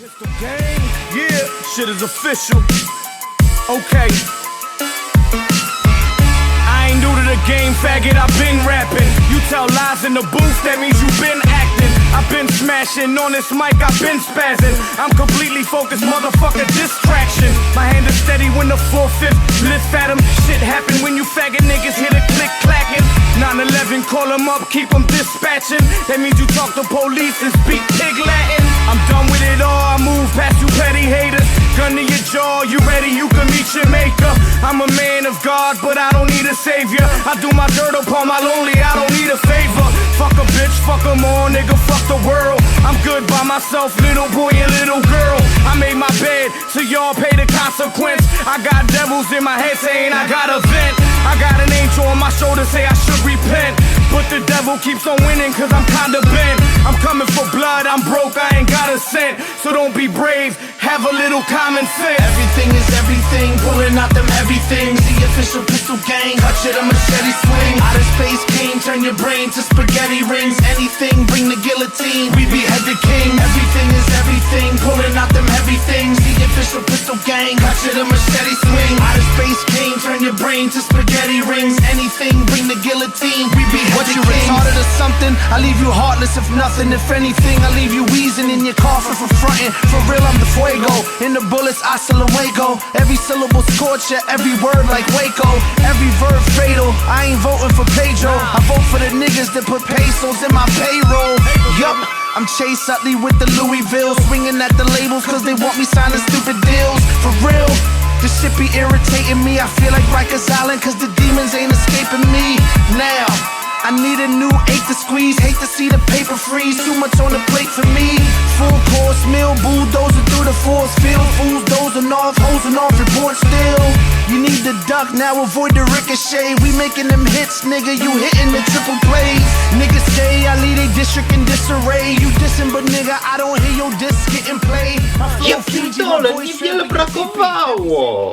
Yeah, shit is official. Okay. I ain't new to the game, faggot, I've been rapping. You tell lies in the booth, that means you've been acting. I've been smashing on this mic, I've been spazzing. I'm completely focused, motherfucker, distraction. My hand is steady when the four fifth lift at. Shit happen when you faggot niggas hit a click clacking. 911, call 'em up, keep keep 'em dispatching. That means you talk to police and speak pig Latin. I'm done with it all, I move past you petty haters. Gun to your jaw, you ready, you can meet your maker. I'm a man of God, but I don't need a savior. I do my dirt upon my lonely, I don't need a favor. Fuck a bitch, fuck 'em all, nigga, fuck the world. I'm good by myself, little boy and little girl. I made my bed, so y'all pay the consequence. I got devils in my head saying I got a vent. I got an angel on my shoulder say I should repent. But the devil keeps on winning cause I'm kinda bent. Coming for blood, I'm broke, I ain't got a cent. So don't be brave, have a little common sense. Everything is everything, pulling out them heavy things. The official pistol gang, touch it, a machete swing. Out of space king, turn your brain to spaghetti rings. Anything, bring the guillotine, we behead the king. Everything is everything, pulling out them heavy things. The official pistol gang, touch it, a machete swing. Out of space king, turn your brain to spaghetti rings. Anything, bring the guillotine, we What you king. retarded or something? I leave you heartless if nothing. If anything, I leave you wheezing in your coffin for fronting. For real, I'm the fuego. In the bullets, I Waco. Every syllable scorch ya, every word like Waco. Every verb fatal. I ain't voting for Pedro. I vote for the niggas that put pesos in my payroll. Yup. I'm Chase Utley with the Louisville, swinging at the labels cause they want me signing stupid deals. For real, this shit be irritating me. I feel like Rikers Island cause the demons ain't escaping me. Now, I need a new eight to squeeze. Hate to see the paper freeze. Too much on the plate for me. Full course meal, bulldozer through the force field. Fools dozing off, hosing off, report still. You need the duck, now avoid the ricochet. We making them hits, nigga. You hitting the triple play. Niggas say I lead a district in disarray. You dissing, but nigga, I don't hear your disc getting played. My flow Ja Fiji, my pierdolę, niewiele feel like a brakowało!